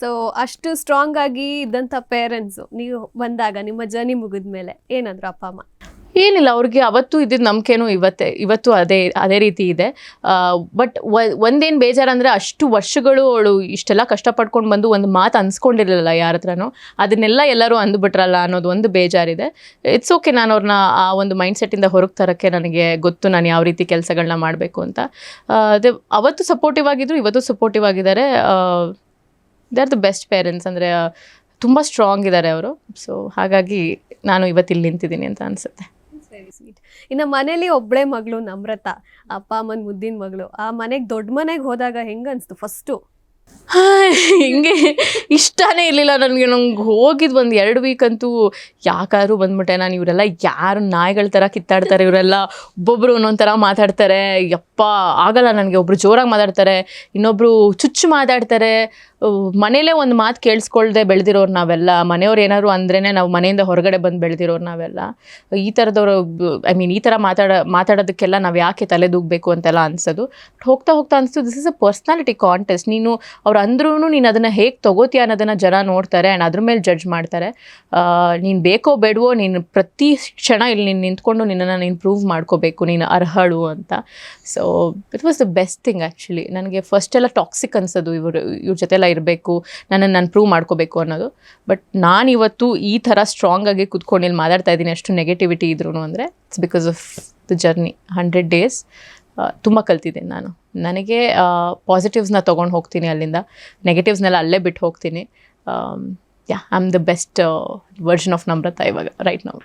So ಅಷ್ಟು strong ಆಗಿ ಇದ್ದಂಥ ಪೇರೆಂಟ್ಸು ನೀವು ಬಂದಾಗ, ನಿಮ್ಮ ಜರ್ನಿ ಮುಗಿದ್ಮೇಲೆ ಏನಂದ್ರು ಅಪ್ಪ, ಅಮ್ಮ? ಏನಿಲ್ಲ, ಅವ್ರಿಗೆ ಅವತ್ತು ಇದ್ದಿದ್ದು ನಂಬಿಕೆನೂ ಇವತ್ತೇ, ಇವತ್ತು ಅದೇ ಅದೇ ರೀತಿ ಇದೆ. ಬಟ್ ಒಂದೇನು ಬೇಜಾರಂದರೆ ಅಷ್ಟು ವರ್ಷಗಳು ಅವಳು ಇಷ್ಟೆಲ್ಲ ಕಷ್ಟಪಡ್ಕೊಂಡು ಬಂದು ಒಂದು ಮಾತು ಅನ್ಸ್ಕೊಂಡಿರಲಿಲ್ಲ ಯಾರ ಹತ್ರನೂ. ಅದನ್ನೆಲ್ಲ ಎಲ್ಲರೂ ಅಂದುಬಿಟ್ರಲ್ಲ ಅನ್ನೋದು ಒಂದು ಬೇಜಾರಿದೆ. ಇಟ್ಸ್ ಓಕೆ ನಾನು ಅವ್ರನ್ನ ಆ ಒಂದು ಮೈಂಡ್ಸೆಟ್ಟಿಂದ ಹೊರಗೆ ತರೋಕ್ಕೆ ನನಗೆ ಗೊತ್ತು ನಾನು ಯಾವ ರೀತಿ ಕೆಲಸಗಳನ್ನ ಮಾಡಬೇಕು ಅಂತ. ಅದೇ, ಅವತ್ತು ಸಪೋರ್ಟಿವ್ ಆಗಿದ್ರು, ಇವತ್ತು ಸಪೋರ್ಟಿವ್ ಆಗಿದ್ದಾರೆ. They are the best parents ಅಂದರೆ ತುಂಬ ಸ್ಟ್ರಾಂಗ್ ಇದ್ದಾರೆ ಅವರು. ಸೊ ಹಾಗಾಗಿ ನಾನು ಇವತ್ತು ಇಲ್ಲಿ ನಿಂತಿದ್ದೀನಿ ಅಂತ ಅನಿಸುತ್ತೆ. ಇನ್ನು ಮನೇಲಿ ಒಬ್ಳೆ ಮಗಳು ನಮ್ರತ, ಅಪ್ಪ ಅಮ್ಮನ ಮುದ್ದಿನ ಮಗಳು. ಆ ಮನೆಗೆ ದೊಡ್ಡ ಮನೆಗೆ ಹೋದಾಗ ಹೆಂಗ ಫಸ್ಟು ಹಿಂಗೆ ಇಷ್ಟನೇ ಇರಲಿಲ್ಲ ನನಗೆ. ನಂಗೆ ಹೋಗಿದ್ದು ಒಂದು ಎರಡು ವೀಕ್ ಅಂತೂ ಯಾಕಾದ್ರೂ ಬಂದ್ಬಿಟ್ಟೆ ನಾನು. ಇವರೆಲ್ಲ ಯಾರು ನಾಯಿಗಳ ಥರ ಕಿತ್ತಾಡ್ತಾರೆ, ಇವರೆಲ್ಲ ಒಬ್ಬೊಬ್ರು ಒಂದೊಂದು ಥರ ಮಾತಾಡ್ತಾರೆ. ಯಪ್ಪ, ಆಗಲ್ಲ ನನಗೆ. ಒಬ್ರು ಜೋರಾಗಿ ಮಾತಾಡ್ತಾರೆ ಇನ್ನೊಬ್ಬರು ಚುಚ್ಚು ಮಾತಾಡ್ತಾರೆ. ಮನೇಲೇ ಒಂದು ಮಾತು ಕೇಳಿಸ್ಕೊಳ್ದೆ ಬೆಳೆದಿರೋರು ನಾವೆಲ್ಲ. ಮನೆಯವ್ರು ಏನಾದ್ರು ಅಂದ್ರೇ ನಾವು ಮನೆಯಿಂದ ಹೊರಗಡೆ ಬಂದು ಬೆಳೆದಿರೋರು ನಾವೆಲ್ಲ. ಈ ಥರದವರು ಐ ಮೀನ್ ಈ ಥರ ಮಾತಾಡ, ಮಾತಾಡೋದಕ್ಕೆಲ್ಲ ನಾವು ಯಾಕೆ ತಲೆದೂಗಬೇಕು ಅಂತೆಲ್ಲ ಅನ್ಸೋದು. ಹೋಗ್ತಾ ಹೋಗ್ತಾ ಅನಿಸ್ತು this is a personality contest ನೀನು ಅವ್ರು ಅಂದ್ರೂ ನೀನು ಅದನ್ನು ಹೇಗೆ ತೊಗೋತೀಯ ಅನ್ನೋದನ್ನು ಜನ ನೋಡ್ತಾರೆ ಆ್ಯಂಡ್ ಅದ್ರ ಮೇಲೆ ಜಡ್ಜ್ ಮಾಡ್ತಾರೆ. ನೀನು ಬೇಕೋ ಬೇಡವೋ ನೀನು ಪ್ರತಿ ಕ್ಷಣ ಇಲ್ಲಿ ನೀನು ನಿಂತ್ಕೊಂಡು ನಿನ್ನನ್ನು ನೀನು ಪ್ರೂವ್ ಮಾಡ್ಕೋಬೇಕು, ನೀನು ಅರ್ಹಳು ಅಂತ. So it was the best thing actually ನನಗೆ ಫಸ್ಟ್ ಎಲ್ಲ ಟಾಕ್ಸಿಕ್ ಅನ್ಸೋದು ಇವರು, ಇವ್ರ ಜೊತೆ ಎಲ್ಲ ಇರಬೇಕು ನನ್ನನ್ನು ನಾನು ಪ್ರೂವ್ ಮಾಡ್ಕೋಬೇಕು ಅನ್ನೋದು. ಬಟ್ ನಾನು ಇವತ್ತು ಈ ಥರ ಸ್ಟ್ರಾಂಗ್ ಆಗಿ ಕುತ್ಕೊಂಡು ಇಲ್ಲಿ ಮಾತಾಡ್ತಾ ಇದ್ದೀನಿ ಅಷ್ಟು ನೆಗೆಟಿವಿಟಿ ಇದ್ರು ಅಂದರೆ it's because of the journey hundred days ತುಂಬ ಕಲ್ತಿದ್ದೀನಿ ನಾನು. ನನಗೆ ಪಾಸಿಟಿವ್ಸ್ನ ತೊಗೊಂಡು ಹೋಗ್ತೀನಿ ಅಲ್ಲಿಂದ. ನೆಗೆಟಿವ್ಸ್ನೆಲ್ಲ ಅಲ್ಲೇ ಬಿಟ್ಟು ಹೋಗ್ತೀನಿ. Yeah I am the best version of Namratha ಇವಾಗ ರೈಟ್ ನಾವು